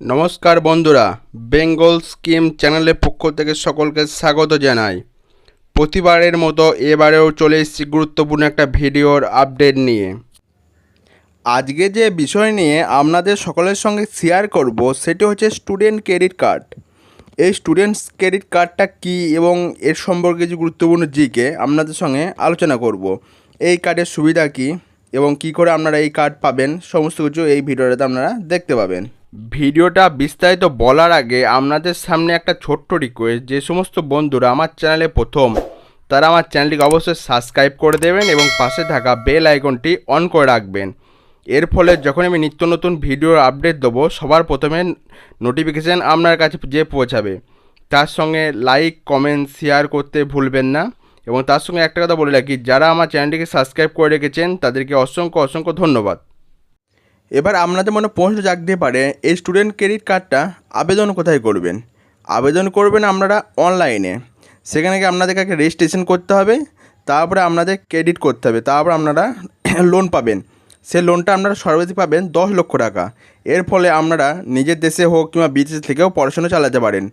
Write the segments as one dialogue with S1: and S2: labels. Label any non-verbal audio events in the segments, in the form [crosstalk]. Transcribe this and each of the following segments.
S1: নমস্কার বন্ধুরা, বেঙ্গল স্কিম চ্যানেলের পক্ষ থেকে সকলকে স্বাগত জানাই। প্রতিবারের মতো এবারেও চলে এসেছি গুরুত্বপূর্ণ একটা ভিডিওর আপডেট নিয়ে। আজকে যে বিষয় নিয়ে আপনাদের সকলের সঙ্গে শেয়ার করব, সেটি হচ্ছে স্টুডেন্ট ক্রেডিট কার্ড এই স্টুডেন্টস ক্রেডিট কার্ডটা কী এবং এর সম্পর্কে কিছু গুরুত্বপূর্ণ জিকে আপনাদের সঙ্গে আলোচনা করব। এই কার্ডের সুবিধা কী এবং কি করে আপনারা এই কার্ড পাবেন, সমস্ত কিছু এই ভিডিওটাতে আপনারা দেখতে পাবেন। ভিডিওটা বিস্তারিত বলার আগে আপনাদের সামনে একটা ছোট্ট রিকোয়েস্ট যে সমস্ত বন্ধুরা আমার চ্যানেলে প্রথম, তারা আমার চ্যানেলটিকে অবশ্যই সাবস্ক্রাইব করে দেবেন এবং পাশে থাকা বেল আইকনটি অন করে রাখবেন। এর ফলে যখন আমি নিত্য নতুন ভিডিওর আপডেট দেবো, সবার প্রথমে নোটিফিকেশান আপনার কাছে যে পৌঁছাবে। তার সঙ্গে লাইক কমেন্ট শেয়ার করতে ভুলবেন না। এবং তার সঙ্গে একটা কথা বলে রাখি, যারা আমার চ্যানেলটিকে সাবস্ক্রাইব করে রেখেছেন, তাদেরকে অসংখ্য অসংখ্য ধন্যবাদ। এবার আপনাদের মনে প্রশ্ন জাগতে পারে, এই স্টুডেন্ট ক্রেডিট কার্ডটা আবেদন কোথায় করবেন? আবেদন করবেন আপনারা অনলাইনে সেখানে গিয়ে আপনাদেরকে আগে রেজিস্ট্রেশন করতে হবে, তারপরে আপনাদের ক্রেডিট করতে হবে, তারপর আপনারা [clears throat] লোন পাবেন। সে লোনটা আপনারা সর্বাধিক পাবেন দশ লক্ষ টাকা। এর ফলে আপনারা নিজের দেশে হোক কিংবা বিদেশ থেকেও পড়াশোনা চালাতে পারেন।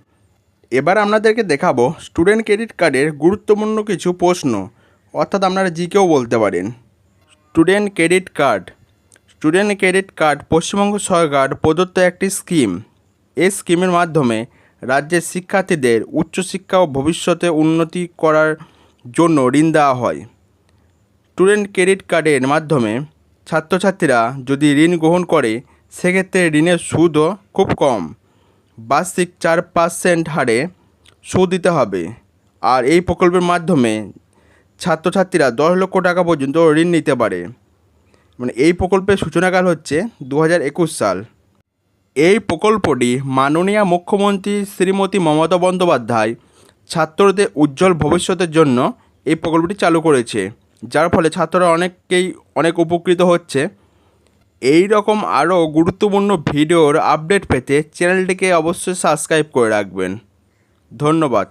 S1: এবার আপনাদেরকে দেখাবো স্টুডেন্ট ক্রেডিট কার্ডের গুরুত্বপূর্ণ কিছু প্রশ্ন। অর্থাৎ আপনারা জিকেও বলতে পারেন। Student credit card student credit card, Paschimbanga সরকার প্রদত্ত একটি স্কিম। এই স্কিমের মাধ্যমে রাজ্যের শিক্ষার্থীদের উচ্চশিক্ষা ও ভবিষ্যতে উন্নতি করার জন্য ঋণ দেওয়া হয়। স্টুডেন্ট ক্রেডিট কার্ডের মাধ্যমে ছাত্রছাত্রীরা যদি ঋণ গ্রহণ করে, সেক্ষেত্রে ঋণের সুদও খুব কম। বার্ষিক চার পার্সেন্ট হারে সুদ দিতে হবে। আর এই প্রকল্পের মাধ্যমে ছাত্রছাত্রীরা দশ লক্ষ টাকা পর্যন্ত ঋণ নিতে পারে। মানে এই প্রকল্পের সূচনাকাল হচ্ছে দু সাল। এই প্রকল্পটি মাননীয় মুখ্যমন্ত্রী শ্রীমতী মমতা বন্দ্যোপাধ্যায় ছাত্রদের উজ্জ্বল ভবিষ্যতের জন্য এই প্রকল্পটি চালু করেছে। যার ফলে ছাত্ররা অনেককেই, অনেক উপকৃত হচ্ছে। এই রকম আরও গুরুত্বপূর্ণ ভিডিওর আপডেট পেতে চ্যানেলটিকে অবশ্যই সাবস্ক্রাইব করে রাখবেন। ধন্যবাদ।